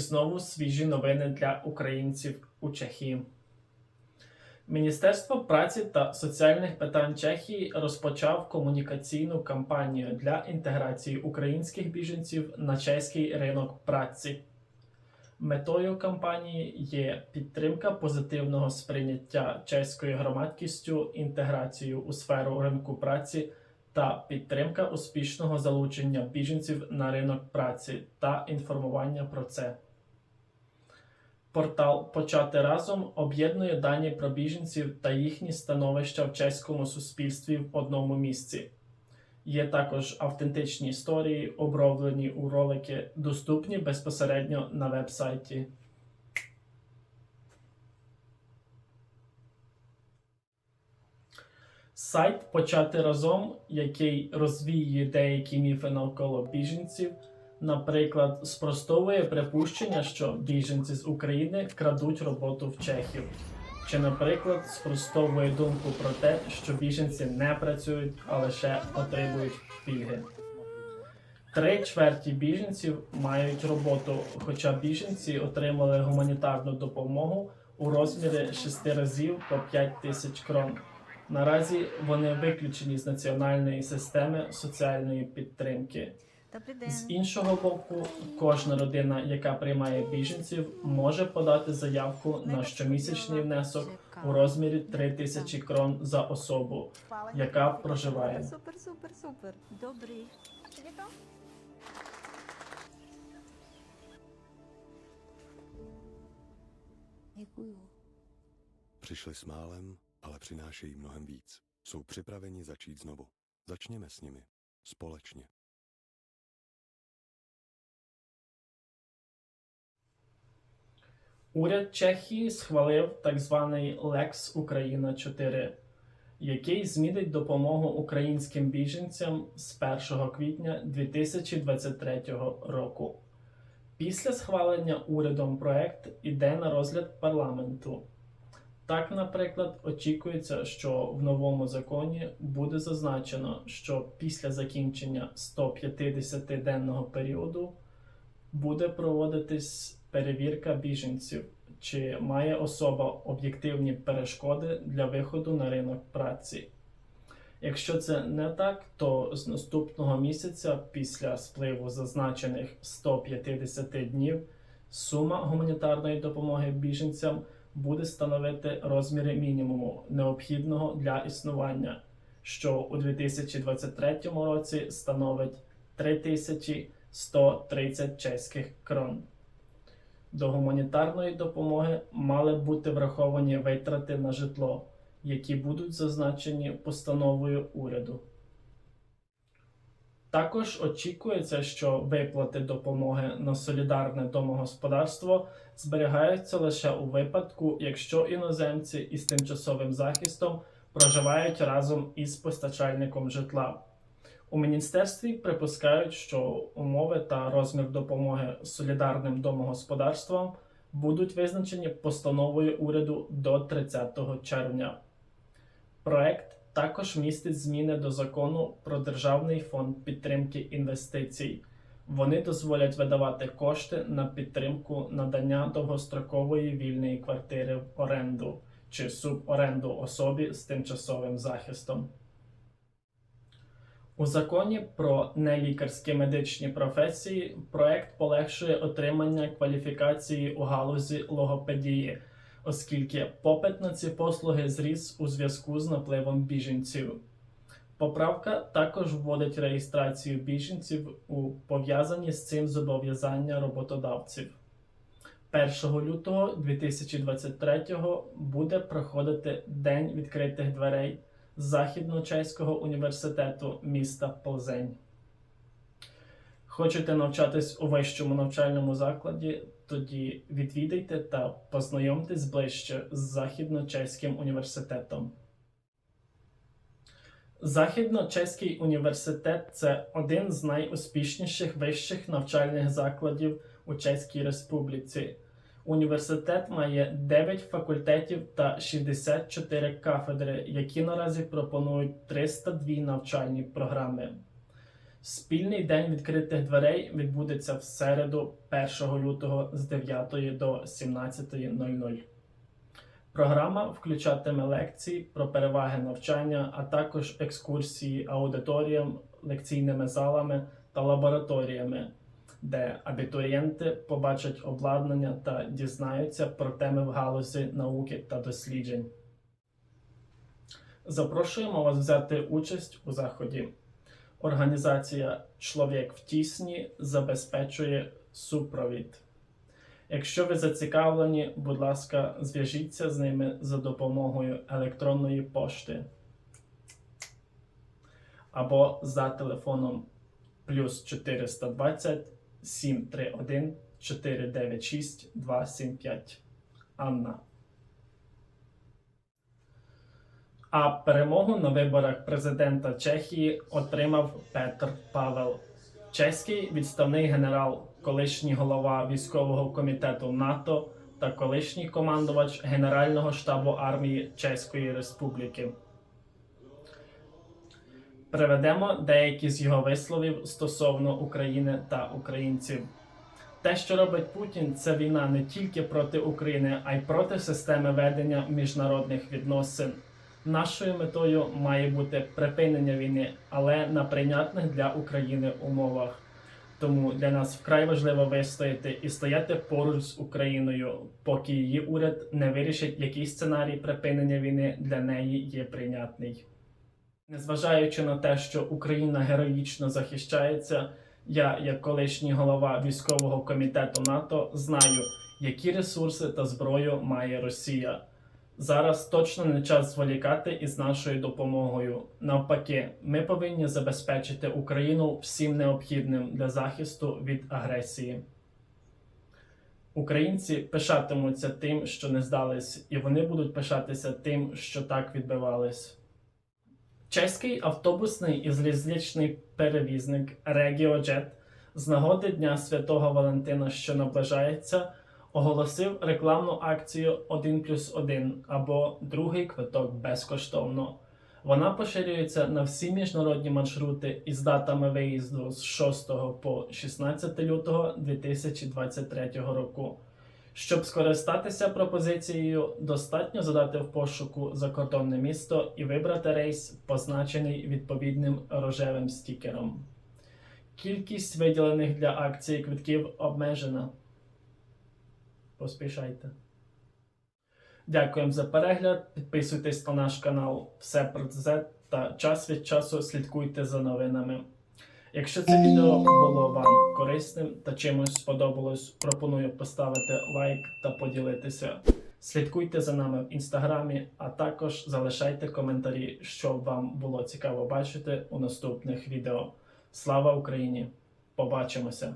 знову свіжі новини для українців у Чехії. Міністерство праці та соціальних питань Чехії розпочав комунікаційну кампанію для інтеграції українських біженців на чеський ринок праці. Метою кампанії є підтримка позитивного сприйняття чеською громадськістю інтеграцію у сферу ринку праці та підтримка успішного залучення біженців на ринок праці та інформування про це. Портал Почати разом об'єднує дані про біженців та їхні становища в чеському суспільстві в одному місці. Є також автентичні історії, оброблені у ролики, доступні безпосередньо на веб-сайті. Сайт Почати разом, який розвіює деякі міфи навколо біженців, наприклад, спростовує припущення, що біженці з України крадуть роботу в чехів, чи, наприклад, спростовує думку про те, що біженці не працюють, а лише отримують пільги. Три чверті біженців мають роботу, хоча біженці отримали гуманітарну допомогу у розмірі 6 разів по 5 тисяч крон. Наразі вони виключені з національної системи соціальної підтримки. З іншого боку, кожна родина, яка приймає біженців, може подати заявку на щомісячний внесок у розмірі 3 тисячі крон за особу. яка проживає. Супер, супер, супер. Добрий. Přišli s málem, ale přinášejí mnohem víc. Jsou připraveni začít znovu. Začněme s nimi. Společně. Уряд Чехії схвалив так званий Лекс Україна 4, який змінить допомогу українським біженцям з 1 квітня 2023 року. Після схвалення урядом проект іде на розгляд парламенту. Так, наприклад, очікується, що в новому законі буде зазначено, що після закінчення 150-денного періоду буде проводитись перевірка біженців, чи має особа об'єктивні перешкоди для виходу на ринок праці. Якщо це не так, то з наступного місяця після спливу зазначених 150 днів сума гуманітарної допомоги біженцям буде становити розміри мінімуму необхідного для існування, що у 2023 році становить 3130 чеських крон. До гуманітарної допомоги мали бути враховані витрати на житло, які будуть зазначені постановою уряду. Також очікується, що виплати допомоги на солідарне домогосподарство зберігаються лише у випадку, якщо іноземці із тимчасовим захистом проживають разом із постачальником житла. У міністерстві припускають, що умови та розмір допомоги солідарним домогосподарствам будуть визначені постановою уряду до 30 червня. Проект також містить зміни до закону про Державний фонд підтримки інвестицій. Вони дозволять видавати кошти на підтримку надання довгострокової вільної квартири в оренду чи суборенду особі з тимчасовим захистом. У законі про нелікарські медичні професії проект полегшує отримання кваліфікації у галузі логопедії, оскільки попит на ці послуги зріс у зв'язку з напливом біженців. Поправка також вводить реєстрацію біженців у пов'язані з цим зобов'язання роботодавців. 1 лютого 2023 буде проходити День відкритих дверей Західно-Чеського університету міста Плзень. Хочете навчатись у вищому навчальному закладі? Тоді відвідайте та познайомтесь ближче з Західно-Чеським університетом. Західно-Чеський університет це один з найуспішніших вищих навчальних закладів у Чеській Республіці. Університет має 9 факультетів та 64 кафедри, які наразі пропонують 302 навчальні програми. Спільний день відкритих дверей відбудеться в середу 1 лютого з 9 до 17.00. Програма включатиме лекції про переваги навчання, а також екскурсії аудиторіям, лекційними залами та лабораторіями, де абітурієнти побачать обладнання та дізнаються про теми в галузі науки та досліджень. Запрошуємо вас взяти участь у заході. Організація Чоловік в тісні забезпечує супровід. Якщо ви зацікавлені, будь ласка, зв'яжіться з ними за допомогою електронної пошти або за телефоном плюс 420 731 496 275. Анна. А перемогу на виборах президента Чехії отримав Петр Павел. Чеський відставний генерал, колишній голова військового комітету НАТО та колишній командувач Генерального штабу армії Чеської Республіки. Приведемо деякі з його висловів стосовно України та українців. Те, що робить Путін, це війна не тільки проти України, а й проти системи ведення міжнародних відносин. Нашою метою має бути припинення війни, але на прийнятних для України умовах. Тому для нас вкрай важливо вистояти і стояти поруч з Україною, поки її уряд не вирішить, який сценарій припинення війни для неї є прийнятний. Незважаючи на те, що Україна героїчно захищається, я, як колишній голова військового комітету НАТО, знаю, які ресурси та зброю має Росія. Зараз точно не час зволікати із нашою допомогою. Навпаки, ми повинні забезпечити Україну всім необхідним для захисту від агресії. Українці пишатимуться тим, що не здались, і вони будуть пишатися тим, що так відбивались. Чеський автобусний і залізничний перевізник RegioJet з нагоди Дня Святого Валентина, що наближається, оголосив рекламну акцію 1 плюс 1 або другий квиток безкоштовно. Вона поширюється на всі міжнародні маршрути із датами виїзду з 6 по 16 лютого 2023 року. Щоб скористатися пропозицією, достатньо задати в пошуку закордонне місто і вибрати рейс, позначений відповідним рожевим стікером. Кількість виділених для акції квитків обмежена. Поспішайте. Дякуємо за перегляд. Підписуйтесь на наш канал Все про це та час від часу слідкуйте за новинами. Якщо це відео було вам корисним та чимось сподобалось, пропоную поставити лайк та поділитися. Слідкуйте за нами в інстаграмі, а також залишайте коментарі, що вам було цікаво бачити у наступних відео. Слава Україні! Побачимося!